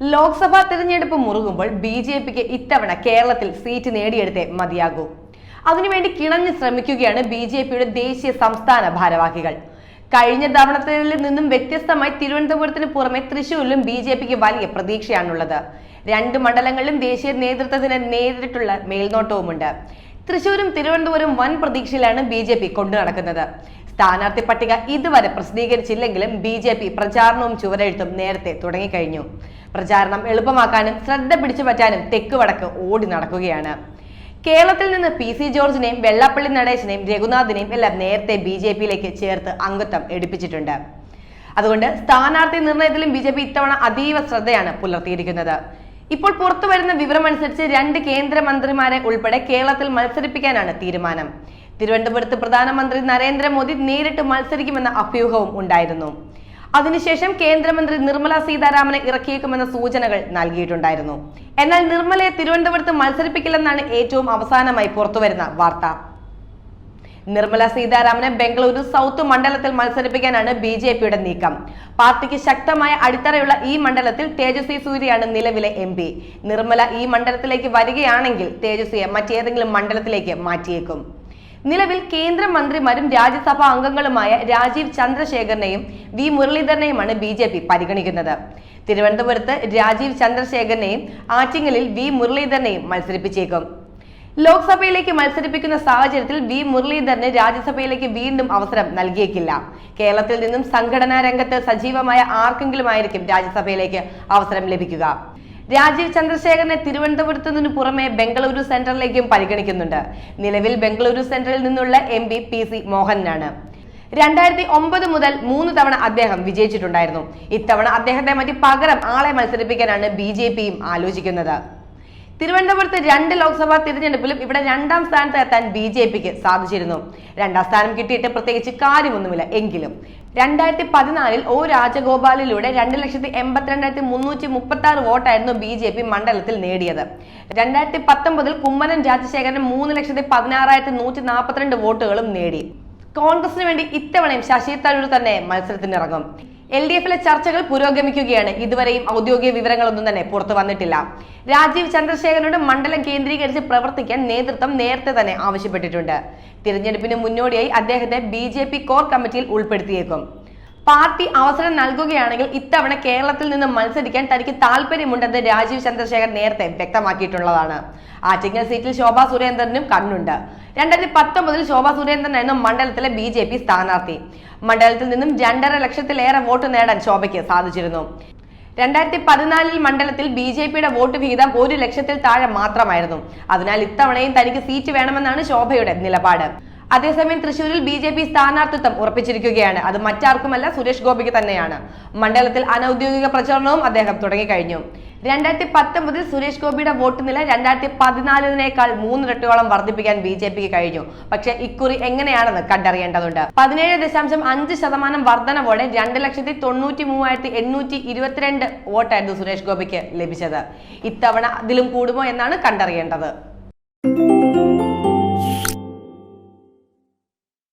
ലോക്സഭാ തെരഞ്ഞെടുപ്പ് മുറുകുമ്പോൾ B J പിക്ക് ഇത്തവണ കേരളത്തിൽ സീറ്റ് നേടിയെടുത്തേ മതിയാകൂ. അതിനുവേണ്ടി കിണഞ്ഞ് ശ്രമിക്കുകയാണ് ബി ജെ പിയുടെ ദേശീയ സംസ്ഥാന ഭാരവാഹികൾ. കഴിഞ്ഞ തവണത്തിൽ നിന്നും വ്യത്യസ്തമായി തിരുവനന്തപുരത്തിന് പുറമെ തൃശൂരിലും ബി ജെ പിക്ക് വലിയ പ്രതീക്ഷയാണുള്ളത്. രണ്ട് മണ്ഡലങ്ങളിലും ദേശീയ നേതൃത്വത്തിന് നേരിട്ടുള്ള മേൽനോട്ടവുമുണ്ട്. തൃശൂരും തിരുവനന്തപുരം വൻ പ്രതീക്ഷയിലാണ് ബി ജെ പി കൊണ്ടു നടക്കുന്നത് സ്ഥാനാർത്ഥി പട്ടിക ഇതുവരെ പ്രസിദ്ധീകരിച്ചില്ലെങ്കിലും ബി ജെ പി പ്രചാരണവും ചുവരെഴുത്തും നേരത്തെ തുടങ്ങിക്കഴിഞ്ഞു. പ്രചാരണം എളുപ്പമാക്കാനും ശ്രദ്ധ പിടിച്ചു പറ്റാനും തെക്ക് വടക്ക് ഓടി നടക്കുകയാണ്. കേരളത്തിൽ നിന്ന് പി സി ജോർജിനെയും വെള്ളാപ്പള്ളി നടേശനെയും രഘുനാഥിനെയും എല്ലാം നേരത്തെ ബി ജെ പിയിലേക്ക് ചേർത്ത് അംഗത്വം എടുപ്പിച്ചിട്ടുണ്ട്. അതുകൊണ്ട് സ്ഥാനാർത്ഥി നിർണയത്തിലും ബി ജെ പി ഇത്തവണ അതീവ ശ്രദ്ധയാണ് പുലർത്തിയിരിക്കുന്നത്. ഇപ്പോൾ പുറത്തു വരുന്ന വിവരമനുസരിച്ച് രണ്ട് കേന്ദ്രമന്ത്രിമാരെ ഉൾപ്പെടെ കേരളത്തിൽ മത്സരിപ്പിക്കാനാണ് തീരുമാനം. തിരുവനന്തപുരത്ത് പ്രധാനമന്ത്രി നരേന്ദ്രമോദി നേരിട്ട് മത്സരിക്കുമെന്ന അഭ്യൂഹവും ഉണ്ടായിരുന്നു. അതിനുശേഷം കേന്ദ്രമന്ത്രി നിർമ്മല സീതാരാമനെ ഇറക്കിയേക്കുമെന്ന സൂചനകൾ നൽകിയിട്ടുണ്ടായിരുന്നു. എന്നാൽ നിർമ്മലയെ തിരുവനന്തപുരത്ത് മത്സരിപ്പിക്കില്ലെന്നാണ് ഏറ്റവും അവസാനമായി പുറത്തുവരുന്ന വാർത്ത. നിർമ്മല സീതാരാമനെ ബംഗളൂരു സൗത്ത് മണ്ഡലത്തിൽ മത്സരിപ്പിക്കാനാണ് ബി ജെ പിയുടെ നീക്കം. പാർട്ടിക്ക് ശക്തമായ അടിത്തറയുള്ള ഈ മണ്ഡലത്തിൽ തേജസ്വി സൂര്യയാണ് നിലവിലെ എം പി. നിർമ്മല ഈ മണ്ഡലത്തിലേക്ക് വരികയാണെങ്കിൽ തേജസ്വിയെ മറ്റേതെങ്കിലും മണ്ഡലത്തിലേക്ക് മാറ്റിയേക്കും. നിലവിൽ കേന്ദ്രമന്ത്രിമാരും രാജ്യസഭാ അംഗങ്ങളുമായ രാജീവ് ചന്ദ്രശേഖരനെയും വി മുരളീധരനെയുമാണ് ബി ജെ പി പരിഗണിക്കുന്നത്. തിരുവനന്തപുരത്ത് രാജീവ് ചന്ദ്രശേഖരനെയും ആറ്റിങ്ങലിൽ വി മുരളീധരനെയും മത്സരിപ്പിച്ചേക്കും. ലോക്സഭയിലേക്ക് മത്സരിപ്പിക്കുന്ന സാഹചര്യത്തിൽ വി മുരളീധരന് രാജ്യസഭയിലേക്ക് വീണ്ടും അവസരം നൽകിയേക്കില്ല. കേരളത്തിൽ നിന്നും സംഘടനാ രംഗത്ത് സജീവമായ ആർക്കെങ്കിലും ആയിരിക്കും രാജ്യസഭയിലേക്ക് അവസരം ലഭിക്കുക. രാജീവ് ചന്ദ്രശേഖരനെ തിരുവനന്തപുരത്ത് നിന്ന് പുറമെ ബംഗളൂരു സെൻട്രലിലേക്കും പരിഗണിക്കുന്നുണ്ട്. നിലവിൽ ബംഗളൂരു സെൻട്രലിൽ നിന്നുള്ള എം പി പി സി മോഹനാണ്. രണ്ടായിരത്തി ഒമ്പത് മുതൽ മൂന്ന് തവണ അദ്ദേഹം വിജയിച്ചിട്ടുണ്ടായിരുന്നു. ഇത്തവണ അദ്ദേഹത്തെ മറ്റ് പകരം ആളെ മത്സരിപ്പിക്കാനാണ് ബി ജെ പിയും ആലോചിക്കുന്നത്. തിരുവനന്തപുരത്ത് രണ്ട് ലോക്സഭാ തിരഞ്ഞെടുപ്പിലും ഇവിടെ രണ്ടാം സ്ഥാനത്ത് എത്താൻ ബി ജെ പിക്ക് സാധിച്ചിരുന്നു. രണ്ടാം സ്ഥാനം കിട്ടിയിട്ട് പ്രത്യേകിച്ച് കാര്യമൊന്നുമില്ല എങ്കിലും. രണ്ടായിരത്തി പതിനാലിൽ ഒ രാജഗോപാലിലൂടെ രണ്ട് ലക്ഷത്തി എൺപത്തിരണ്ടായിരത്തി മുന്നൂറ്റി മുപ്പത്തി ആറ് വോട്ടായിരുന്നു ബി ജെ പി മണ്ഡലത്തിൽ നേടിയത്. രണ്ടായിരത്തി പത്തൊമ്പതിൽ കുമ്മനം രാജശേഖരൻ മൂന്ന് ലക്ഷത്തി പതിനാറായിരത്തി നൂറ്റി നാൽപ്പത്തിരണ്ട് വോട്ടുകളും നേടി. കോൺഗ്രസിന് വേണ്ടി ഇത്തവണയും ശശി തരൂർ തന്നെ മത്സരത്തിനിറങ്ങും. എൽ ഡി എഫിലെ ചർച്ചകൾ പുരോഗമിക്കുകയാണ്. ഇതുവരെയും ഔദ്യോഗിക വിവരങ്ങളൊന്നും തന്നെ പുറത്തു വന്നിട്ടില്ല. രാജീവ് ചന്ദ്രശേഖരനോട് മണ്ഡലം കേന്ദ്രീകരിച്ച് പ്രവർത്തിക്കാൻ നേതൃത്വം നേരത്തെ തന്നെ ആവശ്യപ്പെട്ടിട്ടുണ്ട്. തിരഞ്ഞെടുപ്പിന് മുന്നോടിയായി അദ്ദേഹത്തെ ബി കോർ കമ്മിറ്റിയിൽ ഉൾപ്പെടുത്തിയേക്കും. പാർട്ടി അവസരം നൽകുകയാണെങ്കിൽ ഇത്തവണ കേരളത്തിൽ നിന്ന് മത്സരിക്കാൻ തനിക്ക് താല്പര്യമുണ്ടെന്ന് രാജീവ് ചന്ദ്രശേഖർ നേരത്തെ വ്യക്തമാക്കിയിട്ടുള്ളതാണ്. ആറ്റിങ്ങൽ സീറ്റിൽ ശോഭാ സുരേന്ദ്രനും കണ്ണുണ്ട്. രണ്ടായിരത്തി പത്തൊമ്പതിൽ ശോഭാ സുരേന്ദ്രനായിരുന്നു മണ്ഡലത്തിലെ ബി ജെ പി സ്ഥാനാർത്ഥി. മണ്ഡലത്തിൽ നിന്നും രണ്ടര ലക്ഷത്തിലേറെ വോട്ട് നേടാൻ ശോഭയ്ക്ക് സാധിച്ചിരുന്നു. രണ്ടായിരത്തി പതിനാലിൽ മണ്ഡലത്തിൽ ബി ജെ പിയുടെ വോട്ട് വിഹിതം ഒരു ലക്ഷത്തിൽ താഴെ മാത്രമായിരുന്നു. അതിനാൽ ഇത്തവണയും തനിക്ക് സീറ്റ് വേണമെന്നാണ് ശോഭയുടെ നിലപാട്. അതേസമയം തൃശൂരിൽ ബി ജെ പി സ്ഥാനാർത്ഥിത്വം ഉറപ്പിച്ചിരിക്കുകയാണ്. അത് മറ്റാർക്കുമല്ല സുരേഷ് ഗോപിക്ക് തന്നെയാണ്. മണ്ഡലത്തിൽ അനൌദ്യോഗിക പ്രചരണവും അദ്ദേഹം തുടങ്ങിക്കഴിഞ്ഞു. രണ്ടായിരത്തി പത്തൊമ്പതിൽ സുരേഷ് ഗോപിയുടെ വോട്ട് നില രണ്ടായിരത്തി പതിനാലിനേക്കാൾ മൂന്നിരട്ടോളം വർദ്ധിപ്പിക്കാൻ ബി ജെ പിക്ക് കഴിഞ്ഞു. പക്ഷെ ഇക്കുറി എങ്ങനെയാണെന്ന് കണ്ടറിയേണ്ടതുണ്ട്. പതിനേഴ് ദശാംശം അഞ്ച് ശതമാനം വർധനവോടെ രണ്ട് ലക്ഷത്തി തൊണ്ണൂറ്റി മൂവായിരത്തി എണ്ണൂറ്റി ഇരുപത്തിരണ്ട് വോട്ടായിരുന്നു സുരേഷ് ഗോപിക്ക് ലഭിച്ചത്. ഇത്തവണ അതിലും കൂടുമോ എന്നാണ് കണ്ടറിയേണ്ടത്.